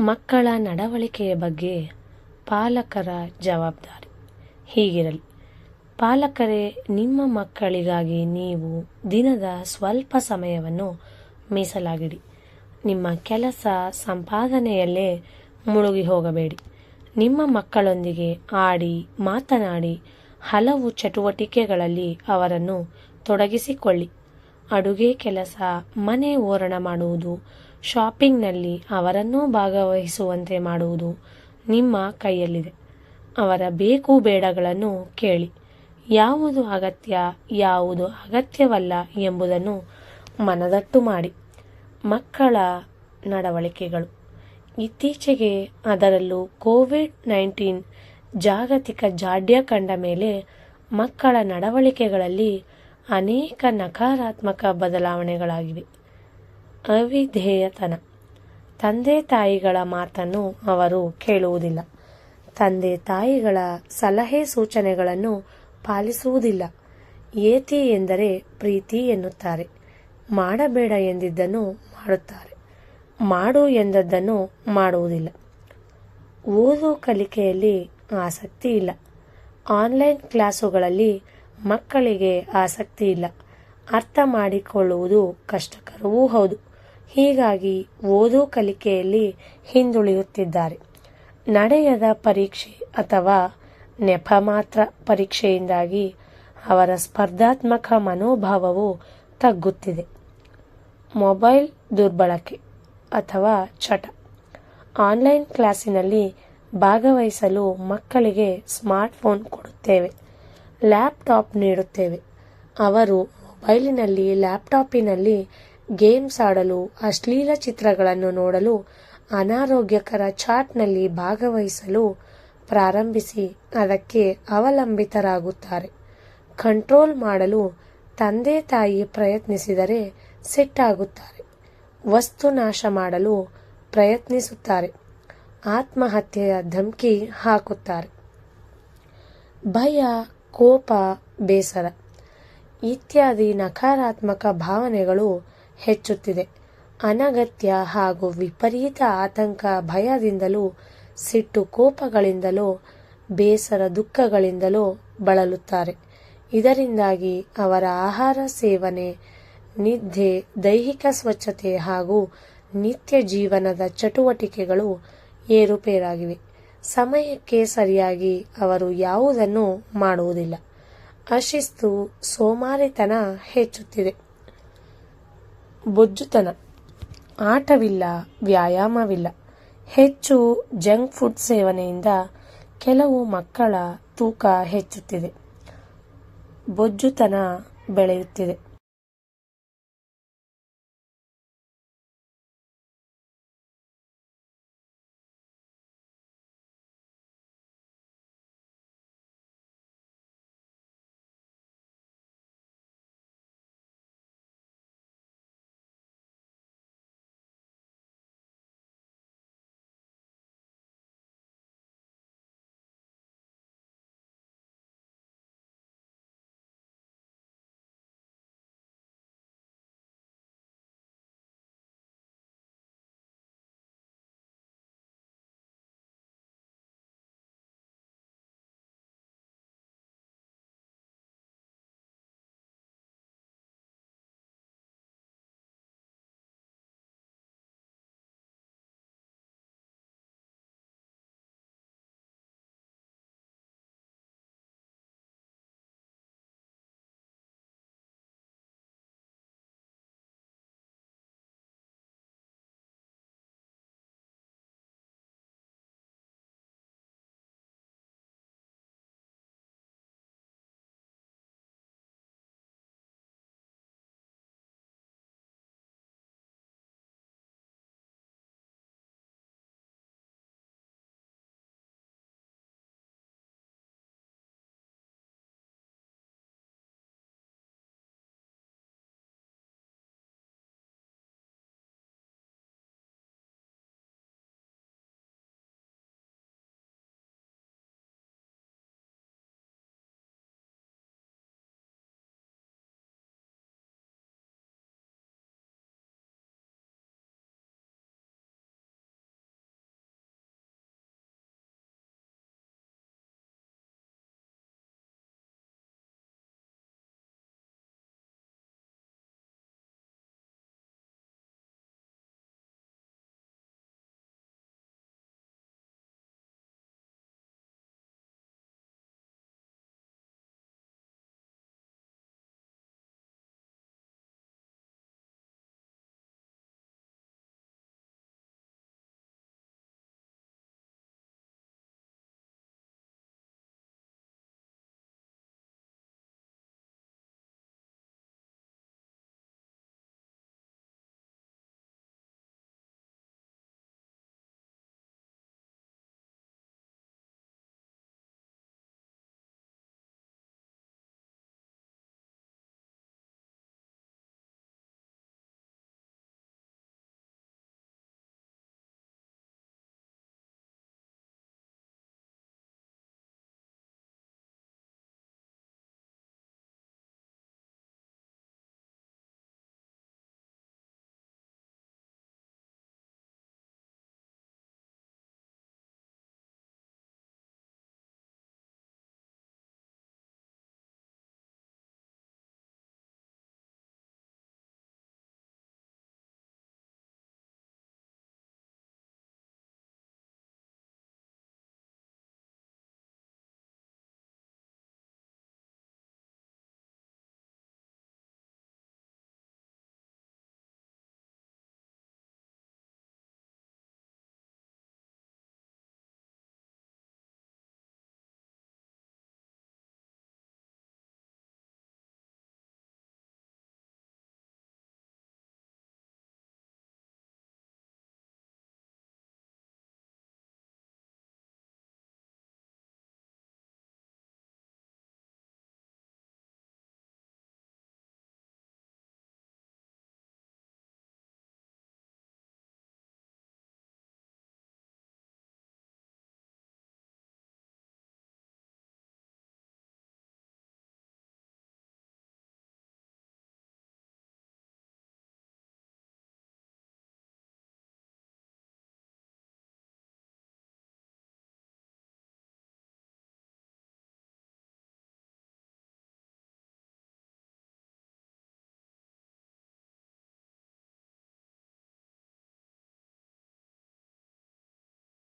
ಮಕ್ಕಳ ನಡವಳಿಕೆಯ ಬಗ್ಗೆ ಪಾಲಕರ ಜವಾಬ್ದಾರಿ. ಹೀಗಿರಲಿ, ಪಾಲಕರೇ, ನಿಮ್ಮ ಮಕ್ಕಳಿಗಾಗಿ ನೀವು ದಿನದ ಸ್ವಲ್ಪ ಸಮಯವನ್ನು ಮೀಸಲಾಗಿಡಿ. ನಿಮ್ಮ ಕೆಲಸ ಸಂಪಾದನೆಯಲ್ಲೇ ಮುಳುಗಿ ಹೋಗಬೇಡಿ. ನಿಮ್ಮ ಮಕ್ಕಳೊಂದಿಗೆ ಆಡಿ, ಮಾತನಾಡಿ, ಹಲವು ಚಟುವಟಿಕೆಗಳಲ್ಲಿ ಅವರನ್ನು ತೊಡಗಿಸಿಕೊಳ್ಳಿ. ಅಡುಗೆ ಕೆಲಸ, ಮನೆ ಓರಣ ಮಾಡುವುದು ಶಾಪಿಂಗ್ನಲ್ಲಿ ಅವರನ್ನೂ ಭಾಗವಹಿಸುವಂತೆ ಮಾಡುವುದು ನಿಮ್ಮ ಕೈಯಲ್ಲಿದೆ. ಅವರ ಬೇಕು ಬೇಡಗಳನ್ನು ಕೇಳಿ. ಯಾವುದು ಅಗತ್ಯ, ಯಾವುದು ಅಗತ್ಯವಲ್ಲ ಎಂಬುದನ್ನು ಮನದಟ್ಟು ಮಾಡಿ. ಮಕ್ಕಳ ನಡವಳಿಕೆಗಳು. ಇತ್ತೀಚೆಗೆ ಅದರಲ್ಲೂ ಕೋವಿಡ್ ನೈನ್ಟೀನ್ ಜಾಗತಿಕ ಜಾಡ್ಯ ಕಂಡ ಮೇಲೆ ಮಕ್ಕಳ ನಡವಳಿಕೆಗಳಲ್ಲಿ ಅನೇಕ ನಕಾರಾತ್ಮಕ ಬದಲಾವಣೆಗಳಾಗಿವೆ. ಅವಿಧೇಯತನ. ತಂದೆ ತಾಯಿಗಳ ಮಾತನ್ನು ಅವರು ಕೇಳುವುದಿಲ್ಲ. ತಂದೆ ತಾಯಿಗಳ ಸಲಹೆ ಸೂಚನೆಗಳನ್ನು ಪಾಲಿಸುವುದಿಲ್ಲ. ಏತಿ ಎಂದರೆ ಪ್ರೀತಿ ಎನ್ನುತ್ತಾರೆ. ಮಾಡಬೇಡ ಎಂದಿದ್ದನ್ನು ಮಾಡುತ್ತಾರೆ. ಮಾಡು ಎಂದದ್ದನ್ನು ಮಾಡುವುದಿಲ್ಲ. ಓದು ಕಲಿಕೆಯಲ್ಲಿ ಆಸಕ್ತಿ ಇಲ್ಲ. ಆನ್ಲೈನ್ ಕ್ಲಾಸುಗಳಲ್ಲಿ ಮಕ್ಕಳಿಗೆ ಆಸಕ್ತಿ ಇಲ್ಲ. ಅರ್ಥ ಮಾಡಿಕೊಳ್ಳುವುದು ಕಷ್ಟಕರವೂ ಹೌದು. ಹೀಗಾಗಿ ಓದು ಕಲಿಕೆಯಲ್ಲಿ ಹಿಂದುಳಿಯುತ್ತಿದ್ದಾರೆ. ನಡೆಯದ ಪರೀಕ್ಷೆ ಅಥವಾ ನೆಪ ಮಾತ್ರ ಪರೀಕ್ಷೆಯಿಂದಾಗಿ ಅವರ ಸ್ಪರ್ಧಾತ್ಮಕ ಮನೋಭಾವವು ತಗ್ಗುತ್ತಿದೆ. ಮೊಬೈಲ್ ದುರ್ಬಳಕೆ ಅಥವಾ ಚಟ. ಆನ್ಲೈನ್ ಕ್ಲಾಸಿನಲ್ಲಿ ಭಾಗವಹಿಸಲು ಮಕ್ಕಳಿಗೆ ಸ್ಮಾರ್ಟ್ಫೋನ್ ಕೊಡುತ್ತೇವೆ. ಲ್ಯಾಪ್ಟಾಪ್ ನೀಡುತ್ತೇವೆ. ಅವರು ಮೊಬೈಲಿನಲ್ಲಿ ಲ್ಯಾಪ್ಟಾಪಿನಲ್ಲಿ ಗೇಮ್ಸ್ ಆಡಲು, ಅಶ್ಲೀಲ ಚಿತ್ರಗಳನ್ನು ನೋಡಲು, ಅನಾರೋಗ್ಯಕರ ಚಾಟ್ನಲ್ಲಿ ಭಾಗವಹಿಸಲು ಪ್ರಾರಂಭಿಸಿ, ಅದಕ್ಕೆ ಅವಲಂಬಿತರಾಗುತ್ತಾರೆ. ಕಂಟ್ರೋಲ್ ಮಾಡಲು ತಂದೆ ತಾಯಿ ಪ್ರಯತ್ನಿಸಿದರೆ ಸಿಟ್ಟಾಗುತ್ತಾರೆ ವಸ್ತು ನಾಶ ಮಾಡಲು ಪ್ರಯತ್ನಿಸುತ್ತಾರೆ. ಆತ್ಮಹತ್ಯೆಯ ಧಮಕಿ ಹಾಕುತ್ತಾರೆ. ಭಯ, ಕೋಪ, ಬೇಸರ. ಇತ್ಯಾದಿ ನಕಾರಾತ್ಮಕ ಭಾವನೆಗಳು ಹೆಚ್ಚುತ್ತಿದೆ. ಅನಗತ್ಯ ಹಾಗೂ ವಿಪರೀತ ಆತಂಕ ಭಯದಿಂದಲೂ, ಸಿಟ್ಟು ಕೋಪಗಳಿಂದಲೋ, ಬೇಸರ ದುಃಖಗಳಿಂದಲೋ ಬಳಲುತ್ತಾರೆ. ಇದರಿಂದಾಗಿ ಅವರ ಆಹಾರ ಸೇವನೆ, ನಿದ್ದೆ, ದೈಹಿಕ ಸ್ವಚ್ಛತೆ ಹಾಗೂ ನಿತ್ಯ ಜೀವನದ ಚಟುವಟಿಕೆಗಳು ಏರುಪೇರಾಗಿವೆ. ಸಮಯಕ್ಕೆ ಸರಿಯಾಗಿ ಅವರು ಯಾವುದನ್ನು ಮಾಡುವುದಿಲ್ಲ. ಅಶಿಸ್ತು ಸೋಮಾರಿತನ ಹೆಚ್ಚುತ್ತಿದೆ. ಬೊಜ್ಜುತನ. ಆಟವಿಲ್ಲ, ವ್ಯಾಯಾಮವಿಲ್ಲ. ಹೆಚ್ಚು ಜಂಕ್ ಫುಡ್ ಸೇವನೆಯಿಂದ ಕೆಲವು ಮಕ್ಕಳ ತೂಕ ಹೆಚ್ಚುತ್ತಿದೆ. ಬೊಜ್ಜುತನ ಬೆಳೆಯುತ್ತಿದೆ.